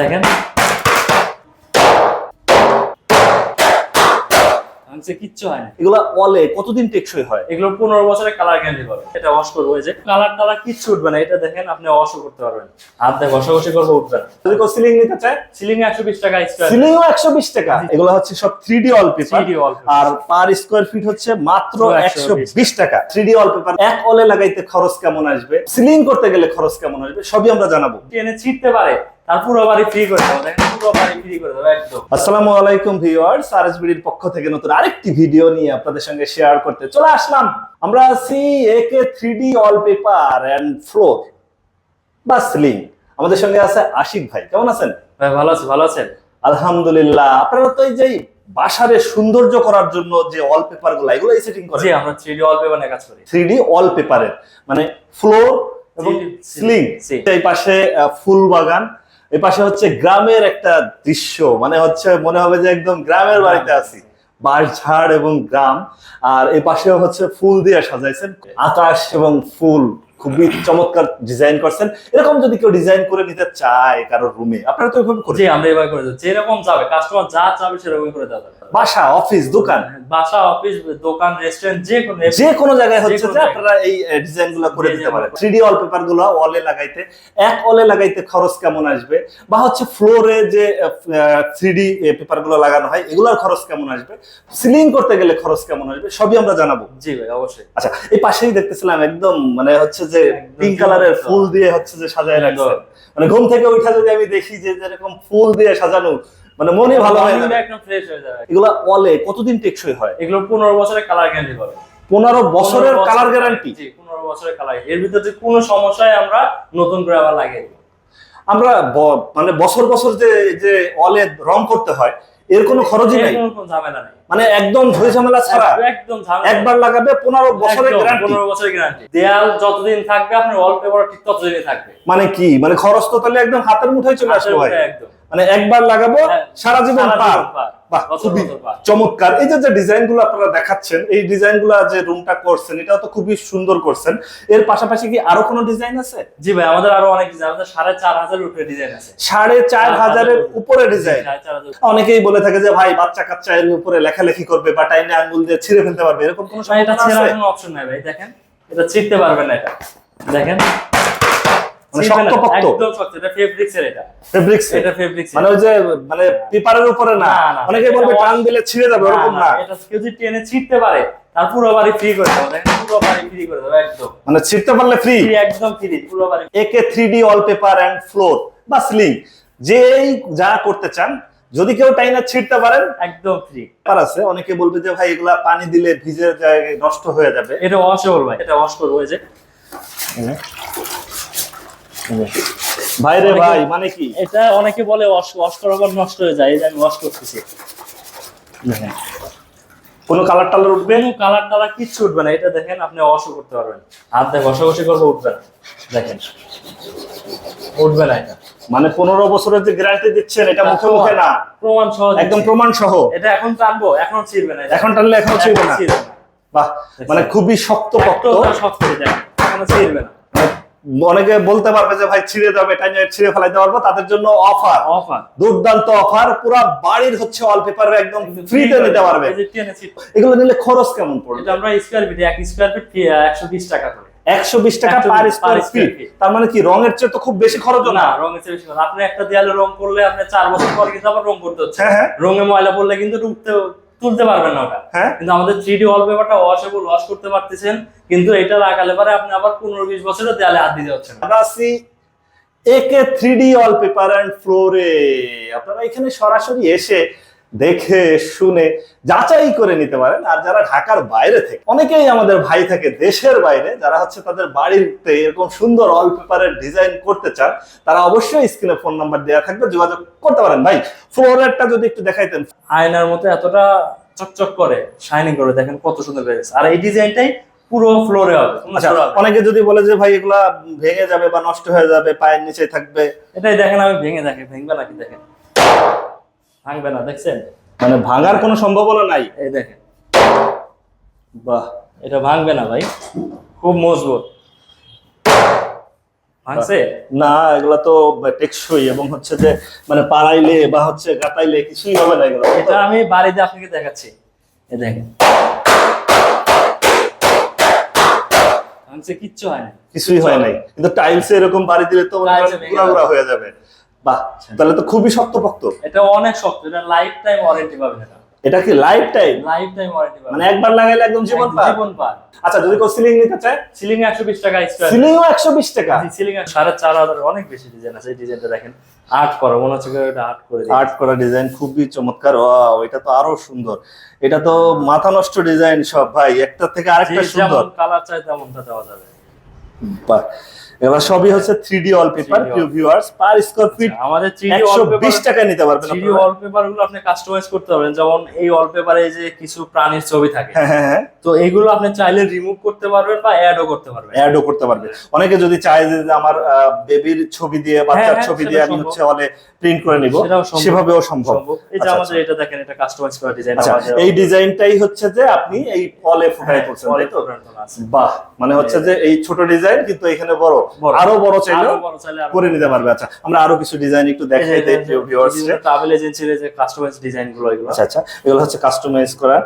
দেখেন। কিচ্ছু হয় না। এগুলা অলে কতদিন টেকসই হয়? এগুলো পনেরো বছরের কালার গ্যারান্টি পাবে এটা ওয়াশ করব যে কালার টালার কিচ্ছু উঠবে না। এটা দেখেন আপনি ওয়াশও করতে পারবেন। হাত দিয়ে ঘষাঘষি করব উঠবে না। যদি কেউ সিলিং নিতে চায়? সিলিং একশো বিশ টাকা এক্সট্রা সিলিংও একশো বিশ টাকা। এগুলো হচ্ছে সব থ্রি ডি অল পেপার আর পার স্কোয়ার ফিট হচ্ছে মাত্র একশো 120 বিশ টাকা। থ্রি ডি অল পেপার এক অলে লাগাইতে খরচ কেমন আসবে? সিলিং করতে গেলে খরচ কেমন আসবে? সবই আমরা জানাব। টেনে ছিটতে পারে। করে করে আসসালামু আলাইকুম ভিউয়ার্স আরএসবিডির পক্ষ থেকে নতুন আরেকটি ভিডিও নিয়ে আপনাদের সঙ্গে শেয়ার করতে চলে আসলাম। আমরা আছি একে three D wallpaper and floor বা সিলিং আমাদের সঙ্গে আছে আশিক ভাই কেমন আছেন? ভাই ভালো আছে ভালো আছেন? আলহামদুলিল্লাহ আপনারা তো এই যে বাসারে সৌন্দর্য করার জন্য যে অল পেপারগুলো এগুলো সেটিং জি আমরা থ্রি ডি ওয়ালপেপার নিয়ে কাজ করি। থ্রি ডি অল পেপারের মানে ফ্লোর এবং 3D সিলিং। এই পাশে ফুল বাগান এই পাশে হচ্ছে গ্রামের একটা দৃশ্য মানে হচ্ছে মনে হবে যে একদম গ্রামের বাড়িতে আছি। বাঁশ ঝাড় এবং গ্রাম আর এ পাশে হচ্ছে ফুল দিয়ে সাজাইছেন আকাশ এবং ফুল। খুবই চমৎকার ডিজাইন করছেন। এরকম যদি কেউ ডিজাইন করে নিতে চায় কারোর রুমে আপনারা তো ওইভাবে করে আমরা এভাবে করে দেবো যেরকম যাবে কাস্টমার যা চাবে সেরকম করে দেওয়া যাবে। বাসা অফিস দোকান? বাসা অফিস দোকান রেস্টুরেন্ট যে কোনো যে কোনো জায়গায় হচ্ছে যে আপনারা এই ডিজাইনগুলো করে দিতে পারেন। করে। থ্রি ডি ওয়ালপেপারগুলো ওয়ালে লাগাইতে এক ওয়ালে লাগাইতে খরচ কেমন আসবে? বা হচ্ছে ফ্লোরে যে থ্রি ডি পেপারগুলো লাগানো হয় এগুলোর খরচ কেমন আসবে? সিলিং করতে গেলে খরচ কেমন আসবে? সবই আমরা জানাব। জি ভাই অবশ্যই। আচ্ছা এই পাশেই দেখতেছিলাম একদম মানে হচ্ছে যে পিঙ্ক কালারের ফুল দিয়ে হচ্ছে যে সাজায় রাখছে। মানে ঘুম থেকে উঠা যদি আমি দেখি যে যেরকম ফুল দিয়ে সাজানো মানে মনে ভালো হয়ে যাবে একদম ফ্রেশ হয়ে যাবে। এগুলা অলে কতদিন টেকসই হয়? এগুলো পনেরো বছরের কালার গ্যারান্টি পাবে পনেরো বছরের কালার গ্যারান্টি জি পনেরো বছরের কালারের ভিতরে যে কোনো সমস্যায় আমরা নতুন করে আবার লাগিয়ে দেবো। আমরা মানে বছর বছর যে যে অলে রং করতে হয় এর কোনো খরচই নাই? কোনো ঝামেলা নেই। মানে একদম ঝই ঝামেলা ছাড়া একদম ঝামেলা একবার লাগাবে পনেরো বছরের গ্যারান্টি পনেরো বছরের গ্যারান্টি দেয়াল যতদিন থাকবে আপনার ওয়ালপেপার ঠিক ততদিনই থাকবে। মানে কি? মানে খরচ তো তাহলে একদম হাতের মুঠোয় চলে আসবে ভাই। একদম। মানে একবার লাগাবো হ্যাঁ, সারা জীবন পার। খুবই চমৎকার। এই যে ডিজাইনগুলো আপনারা দেখাচ্ছেন এই ডিজাইনগুলা যে রুমটা করছেন এটাও তো খুবই সুন্দর করছেন। এর পাশাপাশি কি আরও কোনো ডিজাইন আছে? জি ভাই আমাদের আরও অনেক ডিজাইন আমাদের সাড়ে চার হাজারের উপরে ডিজাইন আছে। সাড়ে চার হাজারের উপরে। ডিজাইন। হাজার অনেকেই বলে থাকে যে ভাই বাচ্চা কাচ্চা এর উপরে লেখালেখি করবে বা টাইনে আঙ্গুল দিয়ে ছিঁড়ে ফেলতে পারবে। এরকম কোনো এটা কোনো অপশন নাই ভাই। দেখেন এটা ছিটতে পারবেন না এটা। দেখেন। মানে শক্তপোক্ত। এটা ফেব্রিক্স এর এটা। ফেব্রিক্স এটা ফেব্রিক্স মানে ওই যে মানে পেপারের উপরে না। অনেকে বলবে টান দিলে ছিঁড়ে যাবে ওরকম না এটা যদি টেনে পারে তার পুরো বাড়ি ফ্রি করে দেবো। পুরো বাড়ি ফ্রি করে দেবো একদম। মানে ছিঁড়তে পারলে ফ্রি একদম ফ্রি পুরো বাড়ি একে অ্যান্ড ফ্লোর বা সিলিং যেই যা করতে চান যদি কেউ টাইনা ছিঁড়তে পারেন একদম ফ্রি ব্যাপার আছে অনেকে বলবে যে ভাই এগুলা পানি দিলে ভিজে যায় নষ্ট হয়ে যাবে। এটা ওয়াশেবল ভাই এটা ওয়াশ করব এই যে। ভাই রে ভাই মানে কি? এটা অনেকে বলে ওয়াশ ওয়াশ করার পর নষ্ট হয়ে যায় এই যে আমি ওয়াশ করতেছি। দেখেন কোনো কালার টালার উঠবে? কোনো কালার টালার কিচ্ছু উঠবে না এটা দেখেন আপনি ওয়াশও করতে পারবেন। হাত ঘষাঘষি করব উঠবে না দেখেন। উঠবে না এটা। মানে পনেরো বছরের যে গ্যারান্টি দিচ্ছেন এটা মুখে মুখে না। প্রমাণ সহ একদম প্রমাণ সহ। এটা এখন টানবো এখন ছিড়বে না এখন টানলে এখন ছিড়বে না? বাহ মানে খুবই শক্ত। শক্ত হয়ে যায় এখনও ছিড়বে না। অনেকে বলতে পারবে যে ভাই ছিঁড়ে যাবে টাইনে ছিঁড়ে ফেলাইতে পারব তাদের জন্য অফার অফার দুর্দান্ত অফার পুরো বাড়ির হচ্ছে ওয়ালপেপার একদম ফ্রিতে নিতে পারবে। এগুলো নিলে খরচ কেমন পড়বে? এটা আমরা স্কোয়ার ফিট এক স্কোয়ার ফিট একশো বিশ টাকা করে। একশো বিশ টাকা পার স্কোয়ার ফিট তার মানে কি রঙের চেয়ে তো খুব বেশি খরচ না রঙের চেয়ে বেশি। আপনি একটা দেয়ালে রং করলে আপনি চার বছর পর কিন্তু আবার রং করতে হচ্ছে। হ্যাঁ হ্যাঁ। রঙে ময়লা পড়লে কিন্তু উঠতে তুলতে পারবেন না ওটা। হ্যাঁ? কিন্তু আমাদের থ্রি ডি ওয়ালপেপারটা ওয়াশেবল ওয়াশ করতে পারতেছেন কিন্তু এটা লাগালে পরে আপনি আবার পনেরো বিশ বছরের দেয়ালে হাত দিতে হচ্ছে না। আমরা আছি একে থ্রি ডি ওয়ালপেপার অ্যান্ড ফ্লোরে আপনারা এখানে সরাসরি এসে দেখে শুনে যাচাই করে নিতে পারেন। আর যারা ঢাকার বাইরে থেকে অনেকেই আমাদের ভাই থাকে দেশের বাইরে যারা হচ্ছে তাদের বাড়িতে এরকম সুন্দর ওয়ালপেপারের ডিজাইন করতে চান তারা অবশ্যই স্ক্রিনে ফোন নাম্বার দেওয়া থাকবে যোগাযোগ করতে পারেন। ভাই ফ্লোরেরটা যদি একটু দেখাইতেন। আয়নার মতো এতটা চকচক করে শাইনিং করে দেখেন কত সুন্দর হয়ে গেছে। আর এই ডিজাইনটাই পুরো ফ্লোরে হবে আচ্ছা হবে। অনেকে যদি বলে যে ভাই এগুলা ভেঙে যাবে বা নষ্ট হয়ে যাবে পায়ের নিচে থাকবে? এটাই দেখেন আমি ভেঙে দেখে ভেঙবে নাকি দেখেন? ভাঙবে না দেখছেন? মানে ভাঙার কোনো সম্ভাবনা নাই। এই দেখেন। বাহ এটা ভাঙবে না ভাই। খুব মজবুত। ভাঙছে? না এগুলা তো টেকসই এবং হচ্ছে যে মানে পাড়াইলে বা হচ্ছে গাতাইলে কিছুই হবে না এগুলো। এটা আমি বাড়িতে আপনাকে দেখাচ্ছি। দেখেন। ভাঙছে কিচ্ছু হয় না। কিছুই হয় নাই। কিন্তু টাইলস এরকম বাড়ি দিলে তো এ পুরা হয়ে যাবে। বাহ তাহলে তো খুবই শক্তপোক্ত। এটা অনেক শক্ত এটা লাইফ টাইম ওয়ারেন্টি পাবেন এটা। এটা কি lifetime lifetime warranty পাবেন। মানে একবার লাগাইলে একদম জীবন পার? জীবন পার। আচ্ছা যদি কেউ সিলিং নিতে চায়? সিলিং একশো বিশ টাকা এক্সট্রা সিলিংও একশো বিশ টাকা? সিলিং সাড়ে চার হাজার অনেক বেশি ডিজাইন আছে এই ডিজাইনটা দেখেন। আর্ট করো মনে হচ্ছে এটা আর্ট করে। আর্ট করা ডিজাইন খুবই চমৎকার ওয়াও এটা তো আরও সুন্দর। এটা তো মাথা নষ্ট ডিজাইন সব ভাই একটা থেকে আরেকটা সুন্দর। কালার চাই তেমনটা দেওয়া যাবে। বাহ। এগুলো সবই হচ্ছে থ্রি ডি 3D প্রিয় ভিউয়ার্স পার স্কোয়ার ফিট আচ্ছা, আমাদের থ্রি একশো বিশ টাকায় নিতে পারবেন থ্রি আপনারা। ওয়ালপেপারগুলো আপনি কাস্টমাইজ করতে পারবেন। যেমন এই ওয়ালপেপারে যে কিছু প্রাণীর ছবি থাকে। হ্যাঁ হ্যাঁ হ্যাঁ। তো এগুলো আপনি চাইলে রিমুভ করতে পারবেন বা অ্যাডও করতে পারবেন। অ্যাডও করতে পারবে অনেকে যদি চায় যে আমার বেবির ছবি দিয়ে বাচ্চার ছবি দিয়ে আমি হচ্ছে হলে প্রিন্ট করে নিব। সেভাবেও সম্ভব। এই যে আচ্ছা, আমাদের এটা দেখেন এটা কাস্টমাইজ করা ডিজাইন আচ্ছা এই ডিজাইনটাই হচ্ছে যে আপনি এই পলে ফুটাই করছেন তাই তো? বাহ! মানে হচ্ছে যে এই ছোট ডিজাইন কিন্তু এখানে বড়। আরও বড় চাইলে করে নিতে পারবে। আচ্ছা আমরা আরও কিছু ডিজাইন একটু দেখাই দেই প্রিয় ভিউয়ার্স ট্রাভেল এজেন্সির যে কাস্টমাইজ ডিজাইনগুলো এগুলো। আচ্ছা আচ্ছা এগুলো হচ্ছে কাস্টমাইজ করা।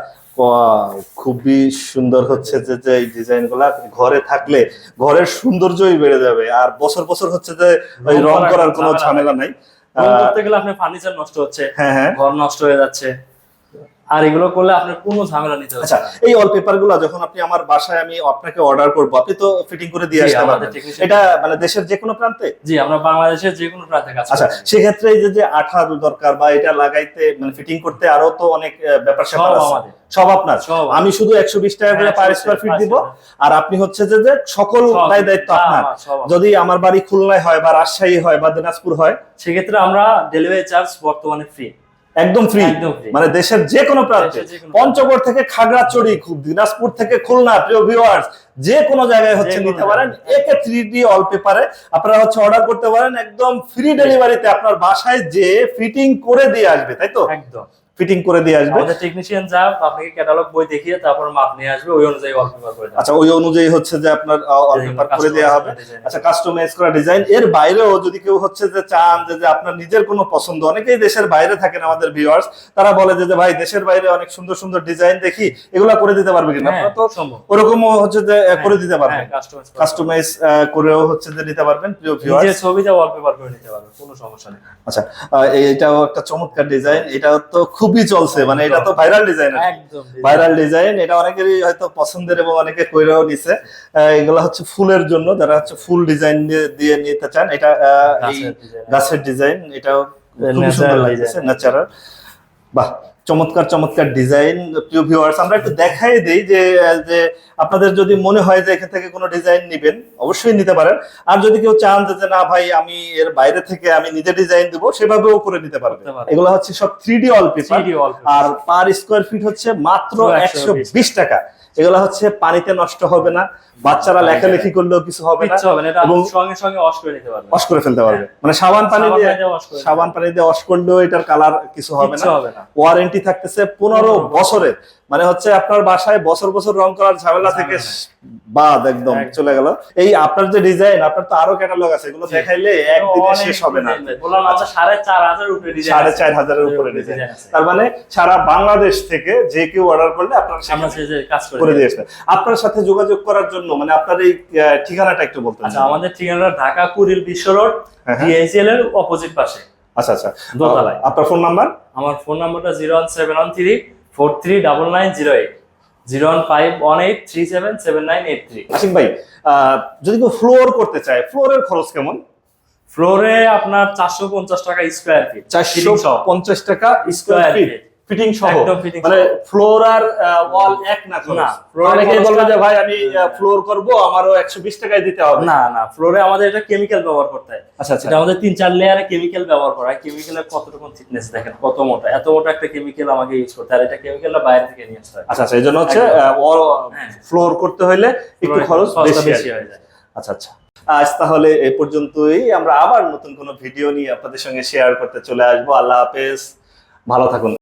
খুবই সুন্দর হচ্ছে যে যে এই ডিজাইনগুলা ঘরে থাকলে ঘরের সৌন্দর্যই বেড়ে যাবে। আর বছর বছর হচ্ছে যে ওই রং করার কোনো ঝামেলা নাই। করতে গেলে আপনার ফার্নিচার নষ্ট হচ্ছে হ্যাঁ হ্যাঁ। ঘর নষ্ট হয়ে যাচ্ছে। আর এগুলো করলে আপনার কোনো ঝামেলা নিতে হচ্ছে আচ্ছা এই ওয়ালপেপারগুলো যখন আপনি আমার বাসায় আমি আপনাকে অর্ডার করব আপনি তো ফিটিং করে দিয়ে আসতে পারবেন। এটা মানে দেশের যে কোনো প্রান্তে? জি আমরা বাংলাদেশের যে কোনো প্রান্তে কাজ আচ্ছা সেক্ষেত্রে এই যে আঠা দরকার বা এটা লাগাইতে মানে ফিটিং করতে আরও তো অনেক ব্যাপার স্যাপার আছে। সব আপনার। আমি শুধু একশো বিশ টাকা করে পার স্কোয়ার ফিট দিব আর আপনি হচ্ছে যে যে সকল দায় দায়িত্ব আপনার। হ্যাঁ। যদি আমার বাড়ি খুলনায় হয় বা রাজশাহী হয় বা দিনাজপুর হয় সেক্ষেত্রে আমরা ডেলিভারি চার্জ বর্তমানে ফ্রি একদম ফ্রি মানে দেশের যে কোনো প্রান্তে। পঞ্চগড় থেকে খাগড়াছড়ি খুব দিনাজপুর থেকে খুলনা প্রিয় ভিউয়ার্স যে কোনো জায়গায় হচ্ছে নিতে পারেন। একে থ্রি ডি অল পেপারে আপনারা হচ্ছে অর্ডার করতে পারেন। একদম ফ্রি ডেলিভারিতে আপনার বাসায় যে ফিটিং করে দিয়ে আসবে তাই তো? একদম। ফিটিং করে দিয়ে আসবে। আমাদের টেকনিশিয়ান যা আপনাকে ক্যাটালগ বই দেখিয়ে তারপর মাপ নিয়ে আসবে ওই অনুযায়ী ওয়ালপেপার করে আচ্ছা ওই অনুযায়ী হচ্ছে যে আপনার অল পেপার করে দেওয়া হবে। আচ্ছা কাস্টমাইজ করা ডিজাইন এর বাইরেও যদি কেউ হচ্ছে যে চান যে আপনার নিজের কোনো পছন্দ অনেকেই দেশের বাইরে থাকেন আমাদের ভিউয়ার্স তারা বলে যে ভাই দেশের বাইরে অনেক সুন্দর সুন্দর ডিজাইন দেখি এগুলা করে দিতে পারবে কিনা? হ্যাঁ, আপনারা তো সম্ভব। ওরকমও হচ্ছে যে করে দিতে পারবেন। হ্যাঁ, কাস্টমাইজ করেও হচ্ছে যে নিতে পারবেন প্রিয় নিজের ভিউয়ার্স ছবিটা ওয়ালপেপার করে নিতে পারবে কোনো সমস্যা নেই। আচ্ছা এটাও একটা চমৎকার ডিজাইন এটা তো খুবই চলছে মানে এটা তো ভাইরাল ডিজাইন ভাইরাল ডিজাইন এটা অনেকেরই হয়তো পছন্দের এবং অনেকে কইরাও নিছে। আহ, এগুলো হচ্ছে ফুলের জন্য যারা হচ্ছে ফুল ডিজাইন দিয়ে নিতে চান এটা গাছের ডিজাইন এটাও খুবই সুন্দর লাগছে ন্যাচারাল বাহ। চমৎকার চমৎকার ডিজাইন প্রিয় ভিউয়ার্স আমরা একটু দেখাই দেই যে যে আপনাদের যদি মনে হয় যে এখান থেকে কোনো ডিজাইন নেবেন অবশ্যই নিতে পারেন। আর যদি কেউ চান যে না ভাই আমি এর বাইরে থেকে আমি নিজে ডিজাইন দেবো সেভাবেও করে নিতে পারবে এগুলো হচ্ছে সব three D wallpaper 3D আর পার স্কোয়ার ফিট হচ্ছে মাত্র একশো 120 বিশ টাকা। এগুলো হচ্ছে পানিতে নষ্ট হবে না। বাচ্চারা লেখালেখি করলেও কিছু হবে না কিচ্ছু হবে না এটা এবং সঙ্গে সঙ্গে করে নিতে পারবে। করে ফেলতে পারবে। মানে সাবান পানি দিয়ে সাবান পানি দিয়ে অস করলেও এটার কালার কিছু হবে না। ওয়ারেন্টি থাকতেছে পনেরো বছরের। মানে হচ্ছে আপনার বাসায় বছর বছর রং করার ঝামেলা থেকে বাদ একদম। চলে গেল। এই আপনার যে ডিজাইন আপনার তো আরও ক্যাটালগ আছে এগুলো দেখাইলে একদিনে শেষ হবে না। বললাম সাড়ে চার হাজার উপরে ডিজাইন সাড়ে চার হাজারের উপরে ডিজাইন তার মানে সারা বাংলাদেশ থেকে যে কেউ অর্ডার করলে আপনার করে দিয়ে আসবে আপনার সাথে যোগাযোগ করার জন্য মানে আপনার এই ঠিকানাটা একটু বলতে আচ্ছা আমাদের ঠিকানাটা ঢাকা কুড়িল বিশ্ব রোড হ্যাঁ, হ্যাঁ। এর অপোজিট পাশে। আচ্ছা আচ্ছা। দোতলায়। আপনার ফোন নাম্বার আমার ফোন নাম্বারটা zero one seven one three four three double nine zero eight zero one five one eight three seven seven nine eight three Asim ভাই যদি কেউ ফ্লোর করতে চায় ফ্লোরের খরচ কেমন? ফ্লোরে আপনার চারশো পঞ্চাশ টাকা স্কোয়ার ফিট চারশো পঞ্চাশ টাকা স্কোয়ার ফিট। ফিটিং সহ। মানে ফ্লোর আর ওয়াল এক না না, অনেকেই বলবে যে ভাই আমি ফ্লোর করব আমারও একশো বিশ টাকায় দিতে হবে। না না ফ্লোরে আমাদের এটা কেমিক্যাল ব্যবহার করতে হয়। আচ্ছা আচ্ছা। আমাদের তিন চার লেয়ারে কেমিক্যাল ব্যবহার করা হয়। কেমিক্যালের কতটুকু থিকনেস দেখেন কত মোটা এত মোটা একটা কেমিক্যাল আমাকে ইউজ করতে আর এটা কেমিক্যালটা বাইরে থেকে নিয়ে আসতে হয়। আচ্ছা আচ্ছা এই জন্য হচ্ছে একদম। হ্যাঁ। ফ্লোর করতে হলে একটু খরচ বেশি হয়ে যায়। আচ্ছা আচ্ছা। আজ তাহলে এই পর্যন্তই। আমরা আবার নতুন কোনো ভিডিও নিয়ে আপনাদের সঙ্গে শেয়ার করতে চলে আসব। আল্লাহ হাফেজ। ভালো থাকুন।